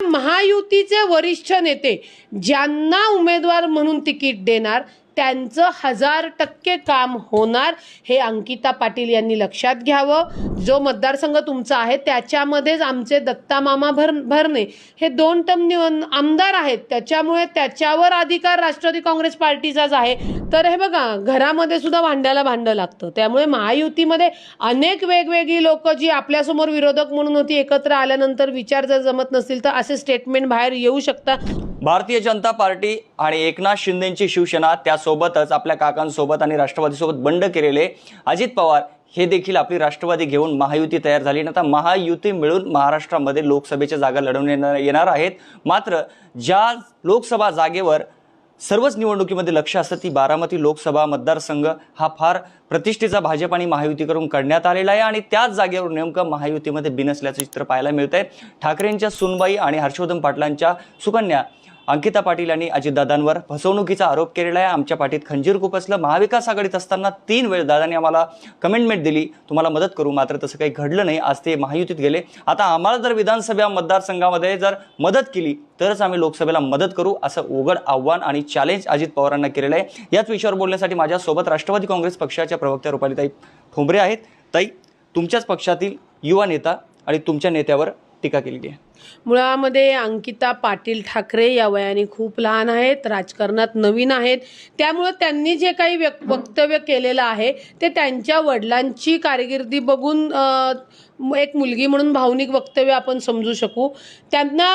महायुतीचे वरिष्ठ नेते ज्यांना उमेदवार म्हणून तिकीट देणार त्यांचं हजार टक्के काम होणार हे अंकिता पाटील यांनी लक्षात घ्यावं. जो मतदारसंघ तुमचा आहे त्याच्यामध्येच आमचे दत्ता मामा भर भरणे हे दोन टर्म आमदार आहेत. त्याच्यामुळे त्याच्यावर अधिकार राष्ट्रवादी काँग्रेस पार्टीचाच आहे. तर हे बघा घरामध्ये सुद्धा भांड्याला भांडं लागतं. त्यामुळे महायुतीमध्ये अनेक वेगवेगळी लोक जी आपल्यासमोर विरोधक म्हणून होती एकत्र आल्यानंतर विचार जर जमत नसतील तर असे स्टेटमेंट बाहेर येऊ शकतात. भारतीय जनता पार्टी आणि एकनाथ शिंदेची शिवसेना सोबतच आपल्या काकांसोबत आणि राष्ट्रवादीसोबत बंड केलेले अजित पवार हे देखील आपली राष्ट्रवादी घेऊन महायुती तयार झाली. आणि आता महायुती मिळून महाराष्ट्रामध्ये लोकसभेच्या जागा लढवून येणार येणार आहेत. मात्र ज्या लोकसभा जागेवर सर्वच निवडणुकीमध्ये लक्ष असतं ती बारामती लोकसभा मतदारसंघ हा फार प्रतिष्ठेचा भाजप आणि महायुतीकडून करण्यात आलेला आहे. आणि त्याच जागेवर नेमकं महायुतीमध्ये बिनसल्याचं चित्र पाहायला मिळत आहे ठाकरेंच्या सुनबाई आणि हर्षवर्धन पाटलांच्या सुकन्या अंकिता पाटील यांनी अजितदादांवर फसवणुकीचा आरोप केलेला आहे. आमच्या पाठीत खंजीर खुपसलं महाविकास आघाडीत असताना तीन वेळ दादांनी आम्हाला कमेंटमेंट दिली. तुम्हाला मदत करू. मात्र तसं काही घडलं नाही. आज ते महायुतीत गेले. आता आम्हाला जर विधानसभा मतदारसंघामध्ये जर मदत केली तरच आम्ही लोकसभेला मदत करू असं उघड आव्हान आणि चॅलेंज अजित पवारांना केलेलं आहे. याच विषयावर बोलण्यासाठी माझ्यासोबत राष्ट्रवादी काँग्रेस पक्षाच्या प्रवक्त्या रुपालीताई ठोंबरे आहेत. ताई तुमच्याच पक्षातील युवा नेता आणि तुमच्या नेत्यावर टीका केलेली आहे. मुळामध्ये अंकिता पाटील ठाकरे या वयाने खूप लहान आहेत राजकारणात नवीन आहेत. त्यामुळं त्यांनी जे काही व्यक वक्तव्य केलेलं आहे ते त्यांच्या वडिलांची कारकिर्दी बघून एक मुलगी म्हणून भावनिक वक्तव्य आपण समजू शकू. त्यांना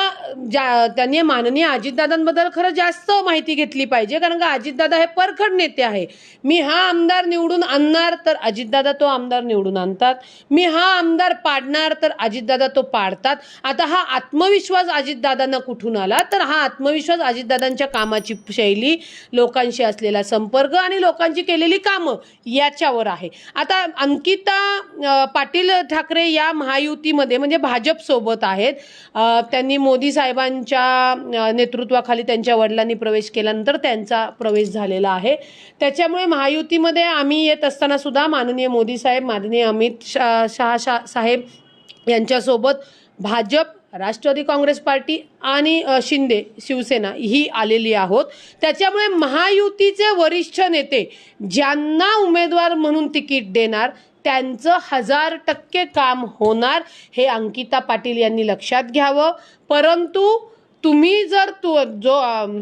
ज्या त्यांनी माननीय अजितदादांबद्दल खरं जास्त माहिती घेतली पाहिजे कारण का अजितदादा हे परखड नेते आहे. मी हा आमदार निवडून आणणार तर अजितदादा तो आमदार निवडून आणतात. मी हा आमदार पाडणार तर अजितदादा तो पाडतात. आता हा आत्मविश्वास अजितदादांना कुठून आला? तर हा आत्मविश्वास अजितदादांच्या कामाची शैली लोकांशी असलेला संपर्क आणि लोकांची केलेली कामं याच्यावर आहे. आता अंकिता पाटील ठाकरे या महायुतीमध्ये म्हणजे भाजपसोबत आहेत. त्यांनी मोदी साहेबांच्या नेतृत्वाखाली त्यांच्या वडिलांनी प्रवेश केल्यानंतर त्यांचा प्रवेश झालेला आहे. त्याच्यामुळे महायुतीमध्ये आम्ही येत असताना सुद्धा माननीय मोदी साहेब माननीय अमित शाह शहा साहेब यांच्यासोबत भाजप राष्ट्रवादी काँग्रेस पार्टी आणि शिंदे शिवसेना ही आलेली आहोत. त्याच्यामुळे महायुतीचे वरिष्ठ नेते ज्यांना उमेदवार म्हणून तिकीट देणार त्यांचं हजार टक्के काम होणार हे अंकिता पाटील यांनी लक्षात घ्यावं. परंतु तुम्ही जर तु जो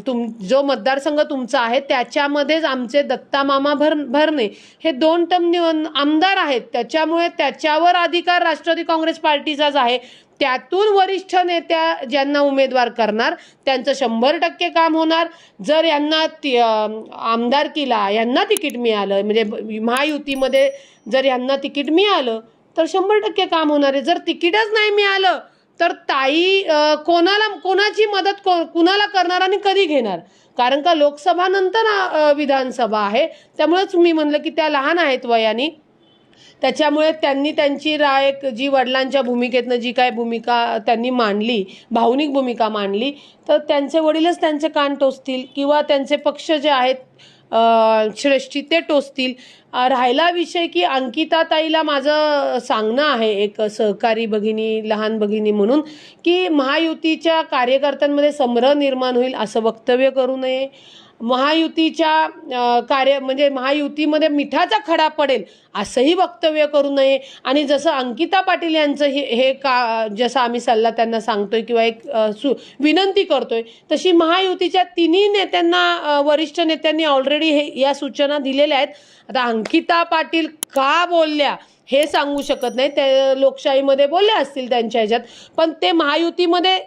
तुम जो मतदारसंघ तुमचा आहे त्याच्यामध्येच आमचे दत्ता मामा भर भरणे हे दोन टर्म आमदार आहेत. त्याच्यामुळे त्याच्यावर अधिकार राष्ट्रवादी काँग्रेस पार्टीचाच आहे. त्यातून वरिष्ठ नेत्या ज्यांना उमेदवार करणार त्यांचं शंभर टक्के काम होणार. जर यांना ती आमदारकीला यांना तिकीट मिळालं म्हणजे महायुतीमध्ये जर यांना तिकीट मिळालं तर शंभर टक्के काम होणार आहे. जर तिकीटच नाही मिळालं तर ताई कोणाला कोणाची मदत को कुणाला करणार आणि कधी घेणार? कारण का लोकसभानंतर विधानसभा आहे. त्यामुळेच मी म्हणलं की त्या लहान आहेत वयाने त्याच्यामुळे त्यांनी त्यांची राय एक जी वडिलांच्या भूमिकेतनं जी काय भूमिका त्यांनी मांडली भावनिक भूमिका मांडली तर त्यांचे वडीलच त्यांचे कान टोचतील किंवा त्यांचे पक्ष जे आहेत श्रेष्ठी ते टोचतील. राहिला विषय की अंकिता ताईला माझं सांगणं आहे एक सहकारी भगिनी लहान भगिनी म्हणून की महायुतीच्या कार्यकर्त्यांमध्ये संभ्रम निर्माण होईल असं वक्तव्य करू नये. महायुतीच्या कार्य म्हणजे महायुतीमध्ये मिठाचा खडा पडेल असंही वक्तव्य करू नये. आणि जसं अंकिता पाटील यांचं हे हे का जसं आम्ही सल्ला त्यांना सांगतोय किंवा एक सु विनंती करतोय तशी महायुतीच्या तिन्ही नेत्यांना वरिष्ठ नेत्यांनी ऑलरेडी हे या सूचना दिलेल्या आहेत. आता अंकिता पाटील का बोलल्या हे सांगू शकत नाही. ते लोकशाहीमध्ये बोलले असतील त्यांच्या ह्याच्यात. पण ते महायुतीमध्ये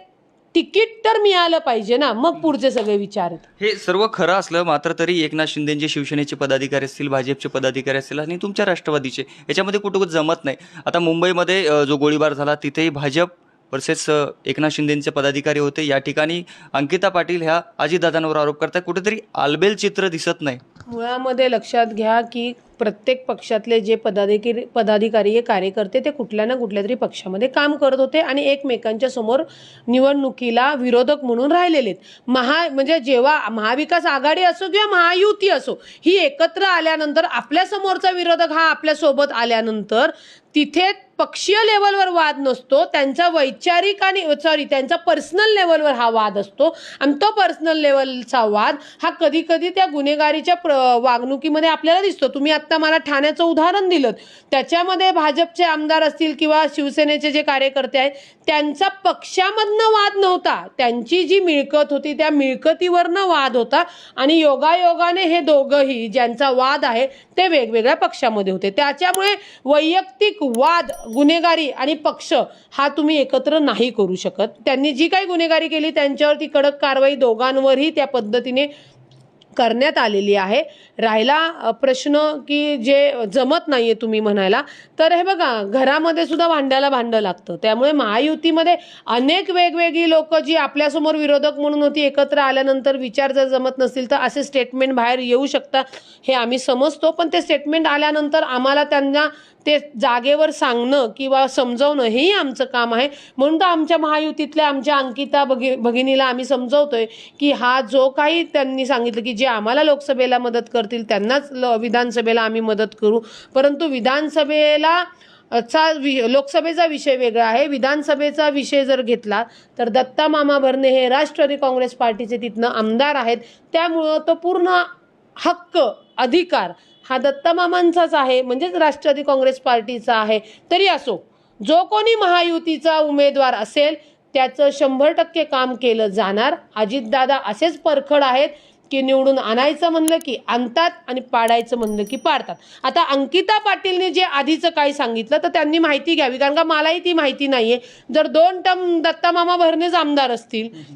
तिकीट तर मिळालं पाहिजे ना. मग पुढचे सगळे विचार आहेत. हे सर्व खरं असलं मात्र तरी एकनाथ शिंदेचे शिवसेनेचे पदाधिकारी असतील भाजपचे पदाधिकारी असतील आणि तुमच्या राष्ट्रवादीचे याच्यामध्ये कुठं कुठं जमत नाही. आता मुंबईमध्ये अ, जो गोळीबार झाला तिथेही भाजप वर्सेस अ, एकनाथ शिंदेचे पदाधिकारी होते. या ठिकाणी अंकिता पाटील ह्या अजितदादांवर आरोप करतात कुठेतरी आलबेल चित्र दिसत नाही. मुळामध्ये लक्षात घ्या की प्रत्येक पक्षातले जे पदाधिकारी पदाधिकारी हे कार्यकर्ते ते कुठल्या ना कुठल्या तरी पक्षामध्ये काम करत होते आणि एकमेकांच्या समोर निवडणुकीला विरोधक म्हणून राहिलेले आहेत. महा म्हणजे जेव्हा महाविकास आघाडी असो किंवा महायुती असो ही एकत्र आल्यानंतर आपल्या समोरचा विरोधक हा आपल्यासोबत आल्यानंतर तिथे पक्षीय लेवलवर वाद नसतो त्यांचा वैचारिक आणि सॉरी त्यांचा पर्सनल लेवलवर हा वाद असतो. आणि तो पर्सनल लेवलचा वाद हा कधी कधी त्या गुन्हेगारीच्या प्र वागणुकीमध्ये आपल्याला दिसतो. तुम्ही आत्ता मला ठाण्याचं उदाहरण दिलं. त्याच्यामध्ये भाजपचे आमदार असतील किंवा शिवसेनेचे जे कार्यकर्ते आहेत त्यांचा पक्षामधनं वाद नव्हता. त्यांची जी मिळकत होती त्या मिळकतीवरनं वाद होता. आणि योगायोगाने हे दोघंही ज्यांचा वाद आहे ते वेगवेगळ्या पक्षामध्ये होते. त्याच्यामुळे वैयक्तिक वाद गुन्हेगारी आणि पक्ष हा तुम्ही एकत्र नाही करू शकत. त्यांनी जी काही गुन्हेगारी केली त्यांच्यावरती कडक कारवाई दोघांवरही त्या पद्धतीने करण्यात आलेली आहे. राहिला प्रश्न की जे जमत नाहीये तुम्ही म्हणायला तर हे बघा घरामध्ये सुद्धा भांड्याला भांडं लागतं. त्यामुळे महायुतीमध्ये अनेक वेगवेगळी लोक जी आपल्यासमोर विरोधक म्हणून होती एकत्र आल्यानंतर विचार जर जमत नसतील तर असे स्टेटमेंट बाहेर येऊ शकतात हे आम्ही समजतो. पण ते स्टेटमेंट आल्यानंतर आम्हाला त्यांना ते जागेवर सांगणं किंवा समजवणं हेही आमचं काम आहे. म्हणून तर आमच्या महायुतीतल्या आमच्या अंकिता भगि भगिनीला आम्ही समजवतोय की हा जो काही त्यांनी सांगितलं की जे आम्हाला लोकसभेला मदत करतील त्यांनाच ल विधानसभेला आम्ही मदत करू. परंतु विधानसभेला चा वि लोकसभेचा विषय वेगळा आहे. विधानसभेचा विषय जर घेतला तर दत्ता मामा भरणे हे राष्ट्रवादी काँग्रेस पार्टीचे तिथनं आमदार आहेत. त्यामुळं तो पूर्ण हक्क अधिकार हा दत्तामामांचाच आहे. म्हणजेच राष्ट्रवादी काँग्रेस पार्टीचा आहे. तरी असो जो कोणी महायुतीचा उमेदवार असेल त्याचं शंभर टक्के काम केलं जाणार. अजितदादा असेच परखड आहेत. की निवडून आणायचं म्हणलं की आणतात आणि पाडायचं म्हणलं की पाडतात. आता अंकिता पाटीलने जे आधीचं काही सांगितलं तर त्यांनी माहिती घ्यावी. कारण का मलाही ती माहिती नाही आहे जर दोन टर्म दत्तामामा भरणेच आमदार असतील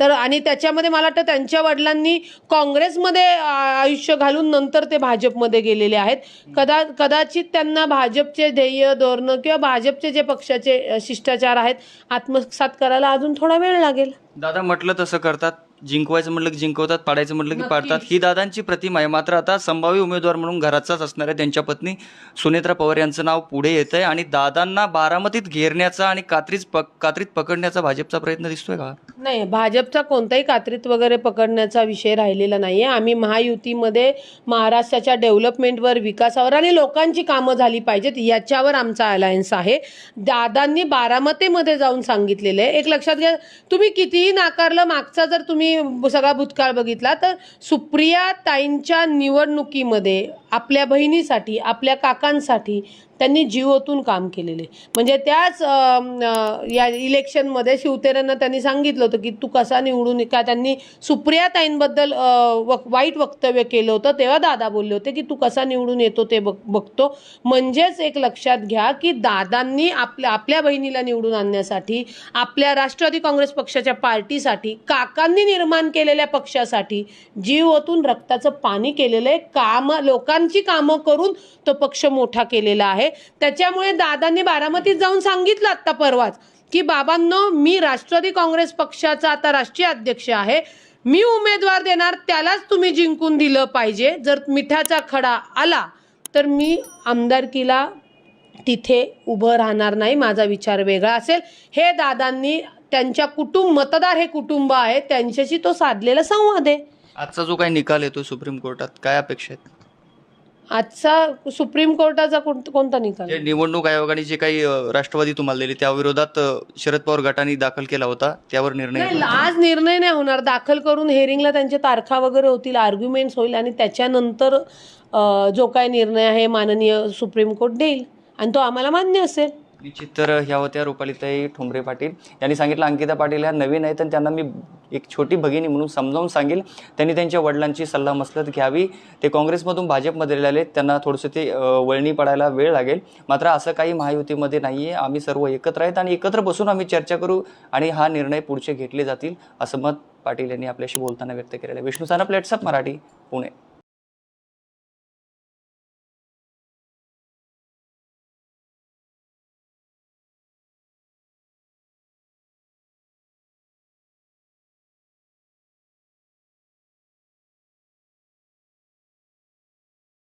तर आणि त्याच्यामध्ये मला वाटतं त्यांच्या वडिलांनी काँग्रेसमध्ये आयुष्य घालून नंतर ते भाजपमध्ये गेलेले आहेत. कदा कदाचित त्यांना भाजपचे ध्येय धोरणं किंवा भाजपचे जे पक्षाचे शिष्टाचार आहेत आत्मसात करायला अजून थोडा वेळ लागेल. दादा म्हटलं तसं करतात. जिंकवायचं म्हटलं की जिंकवतात पाडायचं म्हटलं की पाडतात. ही दादांची प्रतिमा आहे. मात्र आता संभाव्य उमेदवार म्हणून घराचाच असणाऱ्या त्यांच्या पत्नी सुनेत्रा पवार यांचं नाव पुढे येत आहे आणि दादांना बारामतीत घेरण्याचा आणि कात्रीच पक कात्रीत पकडण्याचा भाजपचा प्रयत्न दिसतोय का? नाही भाजपचा कोणताही कात्रीत वगैरे पकडण्याचा विषय राहिलेला नाहीये. आम्ही महायुतीमध्ये महाराष्ट्राच्या डेव्हलपमेंटवर विकासावर आणि लोकांची कामं झाली पाहिजेत याच्यावर आमचा अलायन्स आहे. दादांनी बारामतीमध्ये जाऊन सांगितलेलं आहे. एक लक्षात घ्या तुम्ही कितीही नाकारलं मागचा जर तुम्ही सगळा भूतकाळ बघितला तर सुप्रिया ताईंच्या निवडणुकीमध्ये आपल्या बहिणीसाठी आपल्या काकांसाठी त्यांनी जीवोतून काम केलेले. म्हणजे त्याच या इलेक्शनमध्ये शिवतेरांना त्यांनी सांगितलं होतं की तू कसा निवडून का त्यांनी सुप्रिया ताईंबद्दल वक- वाईट वक्तव्य केलं होतं तेव्हा दादा बोलले होते की तू कसा निवडून येतो ते बघ बघतो. म्हणजेच एक लक्षात घ्या की दादांनी आपल्या आपल्या बहिणीला निवडून आणण्यासाठी आपल्या राष्ट्रवादी काँग्रेस पक्षाच्या पार्टीसाठी काकांनी निर्माण केलेल्या पक्षासाठी जीव ओतून रक्ताचं पाणी केलेलं आहे. काम लोकांची कामं करून तो पक्ष मोठा केलेला आहे. त्याच्यामुळे दादांनी बारामतीत जाऊन सांगितलं आत्ता परवाच की बाबांनो मी राष्ट्रवादी काँग्रेस पक्षाचा आता राष्ट्रीय अध्यक्ष आहे. मी उमेदवार देणार त्यालाच तुम्ही जिंकून दिलं पाहिजे. जर मिठाचा खडा आला तर मी आमदारकीला तिथे उभं राहणार नाही. माझा विचार वेगळा असेल. हे दादांनी त्यांच्या कुटुंब मतदार हे कुटुंब आहे. त्यांच्याशी तो साधलेला संवाद आहे. आजचा जो काही निकाल येतो सुप्रीम कोर्टात काय अपेक्षा आहेत? आजचा सुप्रीम कोर्टाचा कोण- कोणता निकाल? जे निवडणूक आयोगाने जे काही अ, राष्ट्रवादी तुम्हाला दिली त्या विरोधात अ, शरद पवार गटाने दाखल केला होता त्यावर निर्णय नाही आज निर्णय नाही होणार. दाखल करून हेअरिंगला त्यांच्या तारखा वगैरे होतील आर्ग्युमेंट्स होईल आणि त्याच्यानंतर अ, जो काय निर्णय आहे माननीय सुप्रीम कोर्ट देईल. आणि तो आम्हाला मान्य असेल. निश्चित तर ह्या होत्या रुपालीताई ठोंबरे पाटील. यांनी सांगितलं अंकिता पाटील ह्या नवीन आहेत आणि त्यांना मी एक छोटी भगिनी म्हणून समजावून सांगेल. त्यांनी त्यांच्या वडिलांची सल्ला मसलत घ्यावी. ते काँग्रेसमधून भाजपमध्ये आले त्यांना थोडंसं ते वळणी पडायला वेळ लागेल. मात्र असं काही महायुतीमध्ये नाही आहे आम्ही सर्व एकत्र आहेत आणि एकत्र बसून आम्ही चर्चा करू आणि हा निर्णय पुढचे घेतले जातील असं मत पाटील यांनी आपल्याशी बोलताना व्यक्त केलेलं आहे. विष्णू साना प्लेट्सअप मराठी पुणे.